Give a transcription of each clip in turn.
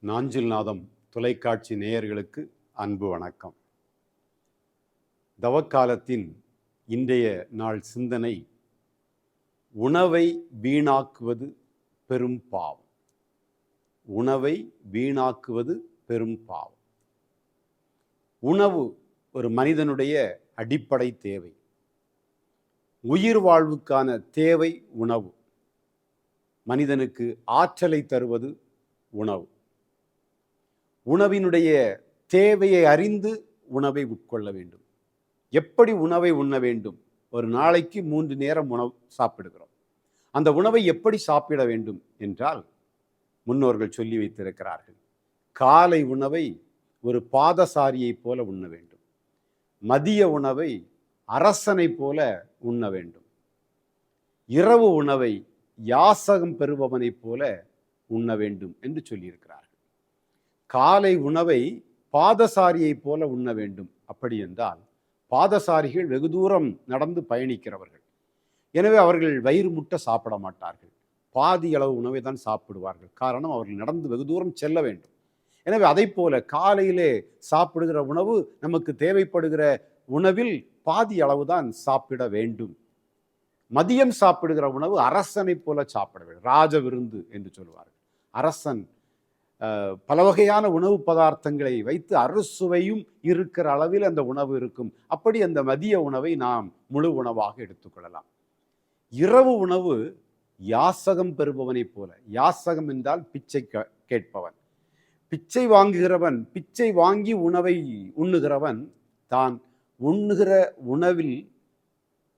நாஞ்சில் நாதம் தொலைக்காட்சி நேயர்களுக்கு அன்பு வணக்கம். தவக்காலத்தின் இன்றைய நாள் சிந்தனை உணவை வீணாக்குவது பெரும் பாவம். உணவை வீணாக்குவது பெரும் பாவம். உணவு ஒரு மனிதனுடைய அடிப்படை தேவை. உயிர் வாழ்வுக்கான தேவை உணவு. மனிதனுக்கு ஆற்றலை தருவது உணவு. உணவினுடைய தேவையை அறிந்து உணவை உட்கொள்ள வேண்டும். எப்படி உணவை உண்ண வேண்டும்? ஒரு நாளைக்கு மூன்று நேரம் உணவு சாப்பிடுகிறோம். அந்த உணவை எப்படி சாப்பிட வேண்டும் என்றால் முன்னோர்கள் சொல்லி வைத்திருக்கிறார்கள். காலை உணவை ஒரு பாதசாரியைப் போல உண்ண வேண்டும். மதிய உணவை அரசனைப் போல உண்ண வேண்டும். இரவு உணவை யாசகம் பெறுபவனைப் போல உண்ண வேண்டும் என்று சொல்லியிருக்கிறார்கள். காலை உணவை பாதசாரியைப் போல உண்ண வேண்டும். அப்படி என்றால் பாதசாரிகள் வெகு தூரம் நடந்து பயணிக்கிறவர்கள். எனவே அவர்கள் வயிறு முட்டை சாப்பிட மாட்டார்கள். பாதி அளவு உணவை தான் சாப்பிடுவார்கள். காரணம் அவர்கள் நடந்து வெகு தூரம் செல்ல வேண்டும். எனவே அதை போல காலையிலே சாப்பிடுகிற உணவு நமக்கு தேவைப்படுகிற உணவில் பாதி அளவு தான் சாப்பிட வேண்டும். மதியம் சாப்பிடுகிற உணவு அரசனைப் போல சாப்பிட வேண்டும். ராஜ விருந்து என்று சொல்வார்கள் அரசன் பல வகையான உணவு பதார்த்தங்களை வைத்து அறுசுவையும் இருக்கிற அளவில் அந்த உணவு இருக்கும். அப்படி அந்த மதிய உணவை நாம் முழு உணவாக எடுத்துக்கொள்ளலாம். இரவு உணவு யாசகம் பெறுபவனைப் போல. யாசகம் என்றால் பிச்சை கேட்பவன். பிச்சை வாங்குகிறவன் பிச்சை வாங்கி உணவை உண்ணுகிறவன் தான் உண்ணுகிற உணவில்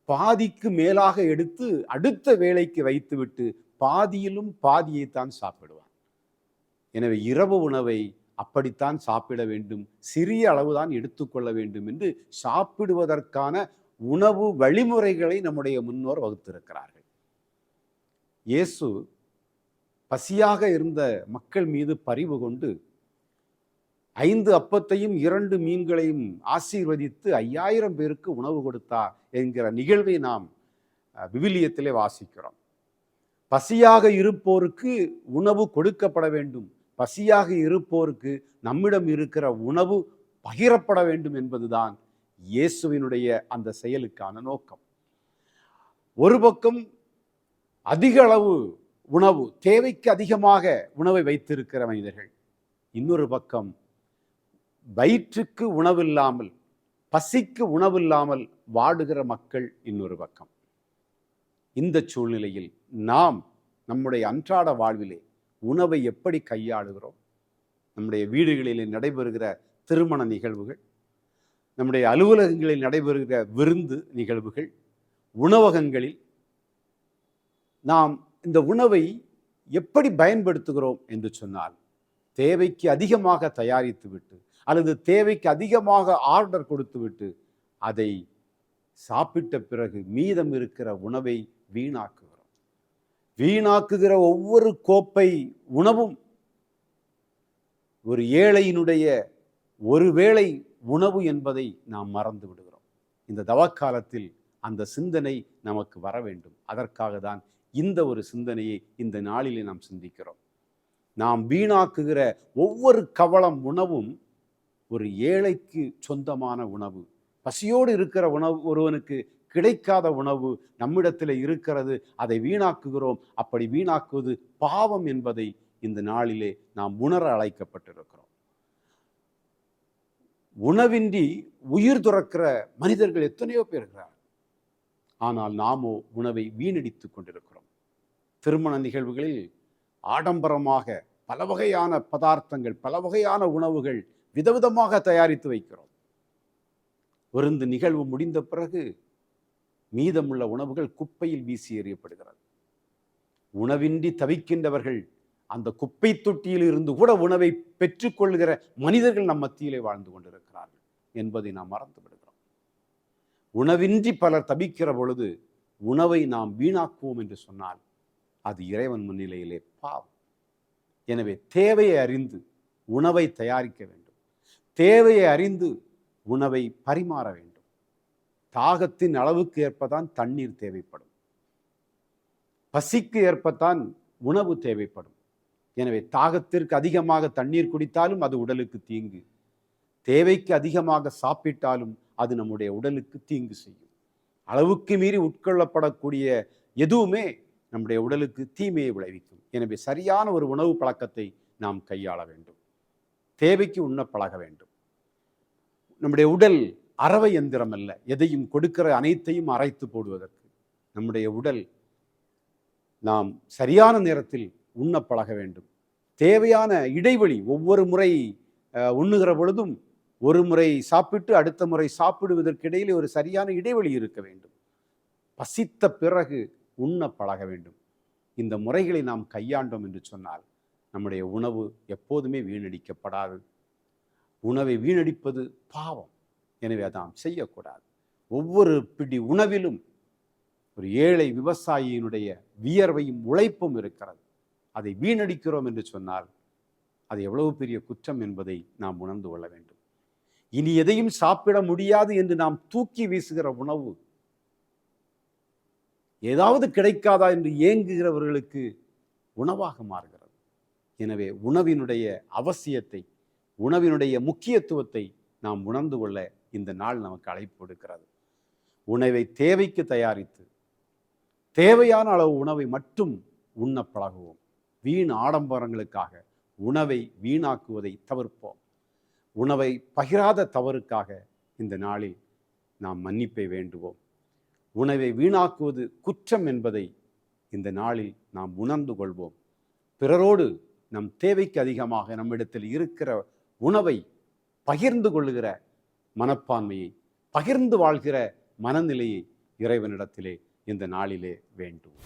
பாதிக்கு மேலாக எடுத்து அடுத்த வேலைக்கு வைத்துவிட்டு பாதியிலும் பாதியைத்தான் சாப்பிடுவான். எனவே இரவு உணவை அப்படித்தான் சாப்பிட வேண்டும். சிறிய அளவுதான் எடுத்துக்கொள்ள வேண்டும் என்று சாப்பிடுவதற்கான உணவு வழிமுறைகளை நம்முடைய முன்னோர் வகுத்திருக்கிறார்கள். இயேசு பசியாக இருந்த மக்கள் மீது பரிவு கொண்டு ஐந்து அப்பத்தையும் இரண்டு மீன்களையும் ஆசீர்வதித்து ஐயாயிரம் பேருக்கு உணவு கொடுத்தார் என்கிற நிகழ்வை நாம் விவிலியத்திலே வாசிக்கிறோம். பசியாக இருப்போருக்கு உணவு கொடுக்கப்பட வேண்டும். பசியாக இருப்போருக்கு நம்மிடம் இருக்கிற உணவு பகிரப்பட வேண்டும் என்பதுதான் இயேசுவினுடைய அந்த செயலுக்கான நோக்கம். ஒரு பக்கம் அதிக அளவு உணவு தேவைக்கு அதிகமாக உணவை வைத்திருக்கிற மனிதர்கள். இன்னொரு பக்கம் வயிற்றுக்கு உணவில்லாமல் பசிக்கு உணவில்லாமல் வாடுகிற மக்கள் இன்னொரு பக்கம். இந்த சூழ்நிலையில் நாம் நம்முடைய அன்றாட வாழ்விலே உணவை எப்படி கையாளுகிறோம்? நம்முடைய வீடுகளில் நடைபெறுகிற திருமண நிகழ்வுகள் நம்முடைய அலுவலகங்களில் நடைபெறுகிற விருந்து நிகழ்வுகள் உணவகங்களில் நாம் இந்த உணவை எப்படி பயன்படுத்துகிறோம் என்று சொன்னால் தேவைக்கு அதிகமாக தயாரித்து விட்டு அல்லது தேவைக்கு அதிகமாக ஆர்டர் கொடுத்துவிட்டு அதை சாப்பிட்ட பிறகு மீதம் இருக்கிற உணவை வீணாக்கும் வீணாக்குகிற ஒவ்வொரு கோப்பை உணவும் ஒரு ஏழையினுடைய ஒருவேளை உணவு என்பதை நாம் மறந்து விடுகிறோம். இந்த தவக்காலத்தில் அந்த சிந்தனை நமக்கு வர வேண்டும். அதற்காக தான் இந்த ஒரு சிந்தனையை இந்த நாளிலே நாம் சிந்திக்கிறோம். நாம் வீணாக்குகிற ஒவ்வொரு கவளம் உணவும் ஒரு ஏழைக்கு சொந்தமான உணவு. பசியோடு இருக்கிற உணவு ஒருவனுக்கு கிடைக்காத உணவு நம்மிடத்தில் இருக்கிறது அதை வீணாக்குகிறோம். அப்படி வீணாக்குவது பாவம் என்பதை இந்த நாளிலே நாம் உணர அழைக்கப்பட்டிருக்கிறோம். உணவின்றி உயிர் துறக்கிற மனிதர்கள் எத்தனையோ பேர் இருக்கிறார் ஆனால் நாமோ உணவை வீணடித்து கொண்டிருக்கிறோம். திருமண நிகழ்வுகளில் ஆடம்பரமாக பல வகையான பதார்த்தங்கள் பல வகையான உணவுகள் விதவிதமாக தயாரித்து வைக்கிறோம். விருந்து நிகழ்வு முடிந்த பிறகு மீதமுள்ள உணவுகள் குப்பையில் வீசி எறியப்படுகிறது. உணவின்றி தவிக்கின்றவர்கள் அந்த குப்பை தொட்டியில் இருந்து கூட உணவை பெற்றுக்கொள்கிற மனிதர்கள் நம் மத்தியிலே வாழ்ந்து கொண்டிருக்கிறார்கள் என்பதை நாம் மறந்து விடுகிறோம். உணவின்றி பலர் தவிக்கிற பொழுது உணவை நாம் வீணாக்குவோம் என்று சொன்னால் அது இறைவன் முன்னிலையிலே பாவம். எனவே தேவையை அறிந்து உணவை தயாரிக்க வேண்டும். தேவையை அறிந்து உணவை பரிமாற வேண்டும். தாகத்தின் அளவுக்கு ஏற்பதான் தண்ணீர் தேவைப்படும். பசிக்கு ஏற்பத்தான் உணவு தேவைப்படும். எனவே தாகத்திற்கு அதிகமாக தண்ணீர் குடித்தாலும் அது உடலுக்கு தீங்கு. தேவைக்கு அதிகமாக சாப்பிட்டாலும் அது நம்முடைய உடலுக்கு தீங்கு செய்யும். அளவுக்கு மீறி உட்கொள்ளப்படக்கூடிய எதுவுமே நம்முடைய உடலுக்கு தீமையை விளைவிக்கும். எனவே சரியான ஒரு உணவு பழக்கத்தை நாம் கையாள வேண்டும். தேவைக்கு உண்ண பழக வேண்டும். நம்முடைய உடல் அறவை எந்திரம் அல்ல. எதையும் கொடுக்கிற அனைத்தையும் அரைத்து போடுவதற்கு நம்முடைய உடல் நாம் சரியான நேரத்தில் உண்ண பழக வேண்டும். தேவையான இடைவெளி ஒவ்வொரு முறை உண்ணுகிற பொழுதும் ஒரு முறை சாப்பிட்டு அடுத்த முறை சாப்பிடுவதற்கு இடையிலே ஒரு சரியான இடைவெளி இருக்க வேண்டும். பசித்த பிறகு உண்ண பழக வேண்டும். இந்த முறைகளை நாம் கையாண்டோம் என்று சொன்னால் நம்முடைய உணவு எப்போதுமே வீணடிக்கப்படாது. உணவை வீணடிப்பது பாவம். எனவே அதாம் செய்யக்கூடாது. ஒவ்வொரு பிடி உணவிலும் ஒரு ஏழை விவசாயியினுடைய வியர்வையும் உழைப்பும் இருக்கிறது. அதை வீணடிக்கிறோம் என்று சொன்னால் அது எவ்வளவு பெரிய குற்றம் என்பதை நாம் உணர்ந்து கொள்ள வேண்டும். இனி எதையும் சாப்பிட முடியாது என்று நாம் தூக்கி வீசுகிற உணவு ஏதாவது கிடைக்காதா என்று ஏங்குகிறவர்களுக்கு உணவாக மாறுகிறது. எனவே உணவினுடைய அவசியத்தை உணவினுடைய முக்கியத்துவத்தை நாம் உணர்ந்து கொள்ள இந்த நாள் நமக்கு அழைப்பு கொடுக்கிறது. உணவை தேவைக்கு தயாரித்து தேவையான அளவு உணவை மட்டும் உண்ண பழகுவோம். வீண் ஆடம்பரங்களுக்காக உணவை வீணாக்குவதை தவிர்ப்போம். உணவை பகிராத தவறுக்காக இந்த நாளில் நாம் மன்னிப்பை வேண்டுவோம். உணவை வீணாக்குவது குற்றம் என்பதை இந்த நாளில் நாம் உணர்ந்து கொள்வோம். பிறரோடு நம் தேவைக்கு அதிகமாக நம்மிடத்தில் இருக்கிற உணவை பகிர்ந்து கொள்கிற மனப்பான்மையை பகிர்ந்து வாழ்கிற மனநிலையை இறைவனிடத்திலே இந்த நாளிலே வேண்டும்.